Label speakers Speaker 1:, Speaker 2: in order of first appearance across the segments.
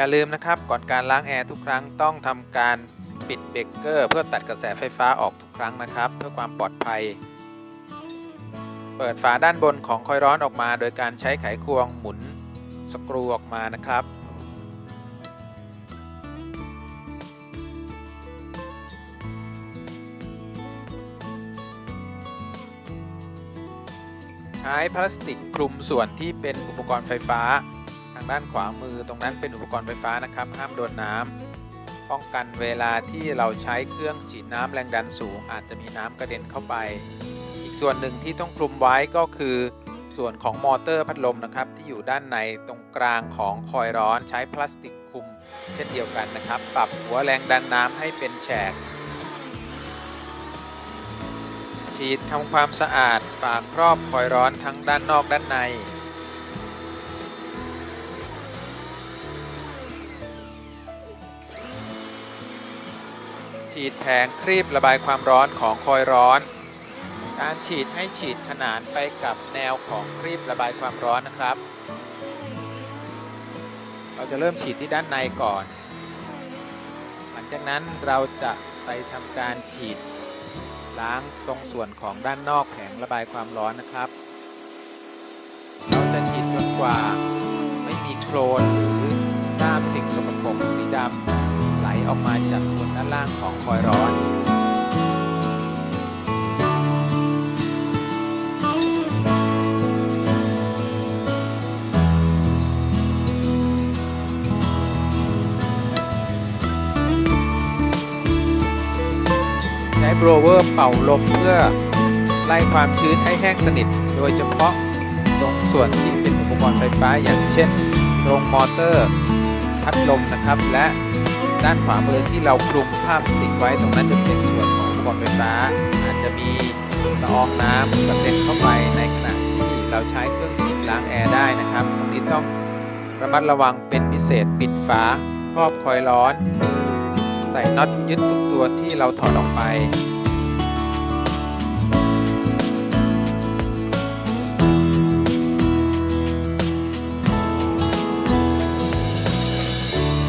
Speaker 1: อย่าลืมนะครับก่อนการล้างแอร์ทุกครั้งต้องทำการปิดเบรกเกอร์ เพื่อตัดกระแสไฟฟ้าออกทุกครั้งนะครับ เพื่อความปลอดภัย เปิดฝาด้านบนของคอยร้อนออกมาโดยการใช้ไขควงหมุนสกรูออกมานะครับใช้พลาสติกคลุมส่วนที่เป็นอุปกรณ์ไฟฟ้าางด้านขวามือตรงนั้นเป็นอุปกรณ์ไฟฟ้านะครับ ห้ามโดนน้ำป้องกันเวลาที่เราใช้เครื่องฉีดน้ำแรงดันสูง อาจจะมีน้ำกระเด็นเข้าไป อีกส่วนหนึ่งที่ต้องคลุมไว้ก็คือ ส่วนของมอเตอร์พัดลมนะครับ ที่อยู่ด้านในตรงกลางของคอยร้อนใช้พลาสติกคลุม เช่นเดียวกันนะครับ ปรับหัวแรงดันน้ำให้เป็นแฉกฉีดทำความสะอาดฝาครอบคอยร้อนทั้งด้านนอกด้านใน ฉีดแผงครีบระบายความร้อนของคอยร้อน การฉีดให้ฉีดขนานไปกับแนวของครีบระบายความร้อนนะครับ เราจะเริ่มฉีดที่ด้านในก่อน หลังจากนั้นเราจะไปทำการฉีดล้างตรงส่วนของด้านนอกแผงระบายความร้อนนะครับ เราจะฉีดจนกว่าไม่มีโคลนหรือ ออกมาจากส่วนด้านล่างของคอยร้อนใช้โบรเวอร์เป่าลมเพื่อไล่ความชื้นให้แห้งสนิท โดยเฉพาะตรงส่วนที่เป็นอุปกรณ์ไฟฟ้าอย่างเช่นตรงมอเตอร์ พัดลมนะครับและ ด้านขวามือที่เราคลุมภาพสติกไว้ตรงนั้นจะเป็นส่วนของอุปกรณ์ไฟฟ้า อาจจะมีละอองน้ำกระเซ็นเข้าไปในขณะที่เราใช้เครื่องฉีดล้างแอร์ได้นะครับตรงนี้ต้องระมัดระวังเป็นพิเศษปิดฝาครอบคอยร้อน ใส่น็อตยึดทุกตัวที่เราถอดออกไป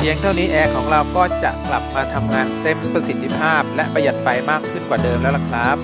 Speaker 1: เพียงเท่านี้แอร์ของเราก็จะกลับมาทำงานเต็มประสิทธิภาพ และประหยัดไฟมากขึ้นกว่าเดิมแล้วล่ะครับ